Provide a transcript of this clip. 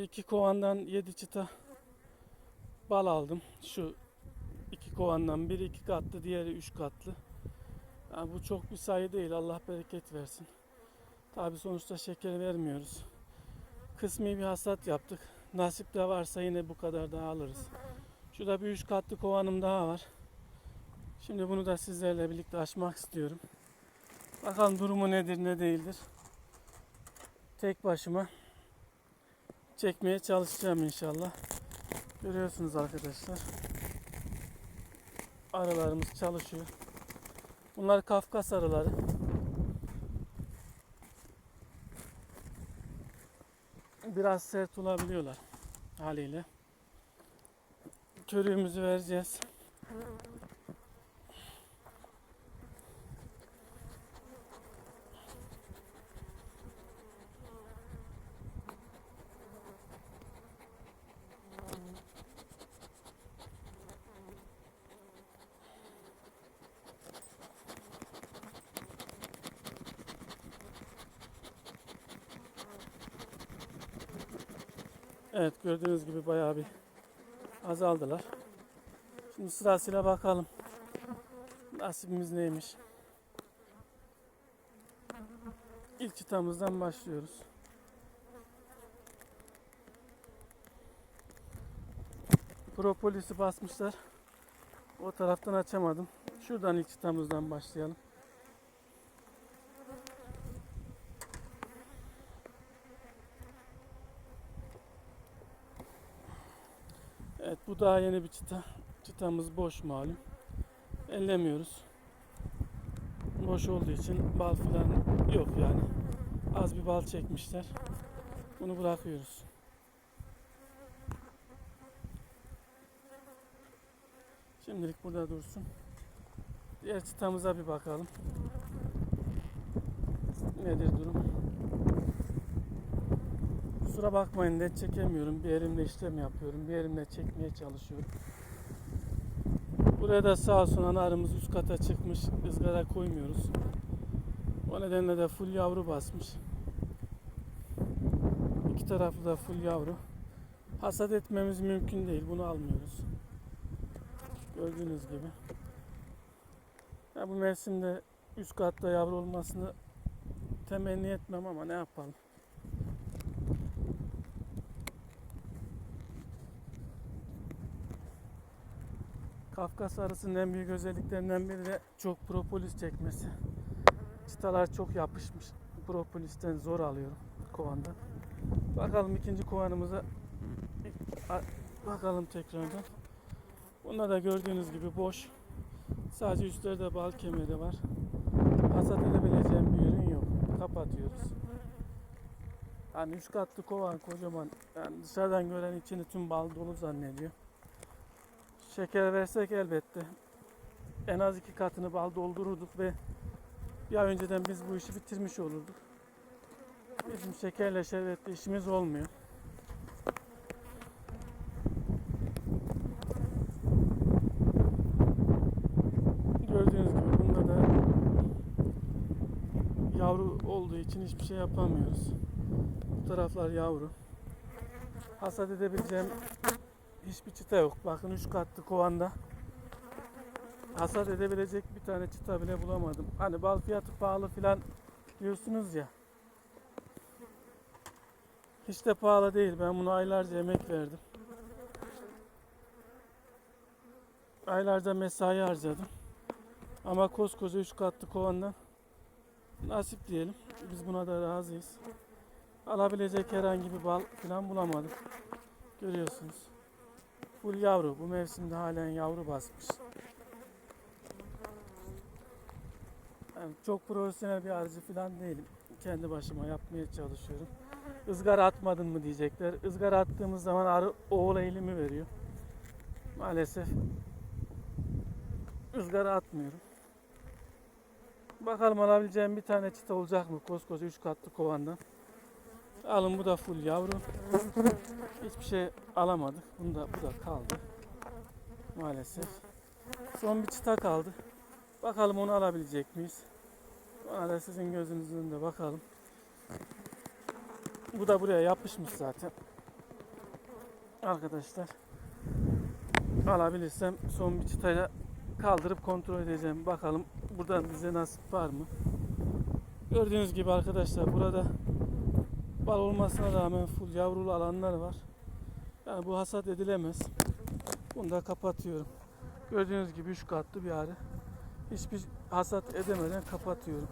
İki kovandan yedi çıta bal aldım. Şu iki kovandan biri iki katlı, diğeri üç katlı. Yani bu çok bir sayı değil. Allah bereket versin. Tabi sonuçta şeker vermiyoruz. Kısmi bir hasat yaptık. Nasip de varsa yine bu kadar daha alırız. Şurada bir üç katlı kovanım daha var. Şimdi bunu da sizlerle birlikte açmak istiyorum. Bakalım durumu nedir ne değildir. Tek başıma çekmeye çalışacağım inşallah. Görüyorsunuz arkadaşlar. Arılarımız çalışıyor. Bunlar Kafkas arıları. Biraz sert olabiliyorlar haliyle. Körüğümüzü vereceğiz. Evet gördüğünüz gibi bayağı bir azaldılar. Şimdi sırasıyla bakalım. Nasibimiz neymiş? İlk çıtamızdan başlıyoruz. Propolis'i basmışlar. O taraftan açamadım. Şuradan ilk çıtamızdan başlayalım. Evet bu daha yeni bir çıta. Çıtamız boş malum. Ellemiyoruz. Boş olduğu için bal filan yok yani. Az bir bal çekmişler. Bunu bırakıyoruz. Şimdilik burada dursun. Diğer çıtamıza bir bakalım. Nedir durum? Kusura bakmayın net çekemiyorum. Bir elimle işlem yapıyorum. Bir elimle çekmeye çalışıyorum. Buraya da sağ olsun arımız üst kata çıkmış. ızgara koymuyoruz. O nedenle de full yavru basmış. İki taraflı da full yavru. Hasat etmemiz mümkün değil. Bunu almıyoruz. Gördüğünüz gibi. Ya bu mevsimde üst katta yavru olmasını temenni etmem ama ne yapalım. Kafkas arısının en büyük özelliklerinden biri de çok propolis çekmesi. Çıtalar çok yapışmış. Propolisten zor alıyorum kovandan. Bakalım ikinci kovanımıza bakalım tekrardan. Bunda da gördüğünüz gibi boş. Sadece üstlerde bal kemeri var. Hasat edebileceğim bir ürün yok. Kapatıyoruz. Yani üç katlı kovan kocaman. Yani dışarıdan gören içini tüm bal dolu zannediyor. Şeker versek elbette en az iki katını bal doldururduk ve ay önceden biz bu işi bitirmiş olurduk. Bizim şekerle şerbetle işimiz olmuyor. Gördüğünüz gibi bunda da yavru olduğu için hiçbir şey yapamıyoruz. Bu taraflar yavru. Hasat edebileceğim hiçbir çıta yok. Bakın üç katlı kovanda hasat edebilecek bir tane çıta bile bulamadım. Hani bal fiyatı pahalı filan diyorsunuz ya. Hiç de pahalı değil. Ben bunu aylarca emek verdim. Aylarca mesai harcadım. Ama koskoca üç katlı kovandan nasip diyelim. Biz buna da razıyız. Alabilecek herhangi bir bal filan bulamadım. Görüyorsunuz. Full yavru. Bu mevsimde halen yavru basmış. Yani çok profesyonel bir arıcı falan değilim. Kendi başıma yapmaya çalışıyorum. Izgara atmadın mı diyecekler. Izgara attığımız zaman arı oğul eğilimi veriyor. Maalesef ızgara atmıyorum. Bakalım alabileceğim bir tane çıta olacak mı koskoca 3 katlı kovandan. Alın bu da full yavru. Hiçbir şey alamadık. Bunda bu da kaldı. Maalesef. Son bir çıta kaldı. Bakalım onu alabilecek miyiz? Ona da sizin gözünüzün önünde bakalım. Bu da buraya yapışmış zaten. arkadaşlar. Alabilirsem son bir çıtayla kaldırıp kontrol edeceğim. Bakalım buradan bize nasip var mı? Gördüğünüz gibi arkadaşlar burada bal olmasına rağmen full yavrulu alanlar var. Yani bu hasat edilemez. Bunu da kapatıyorum. Gördüğünüz gibi 3 katlı bir arı. Hiçbir hasat edemeden kapatıyorum.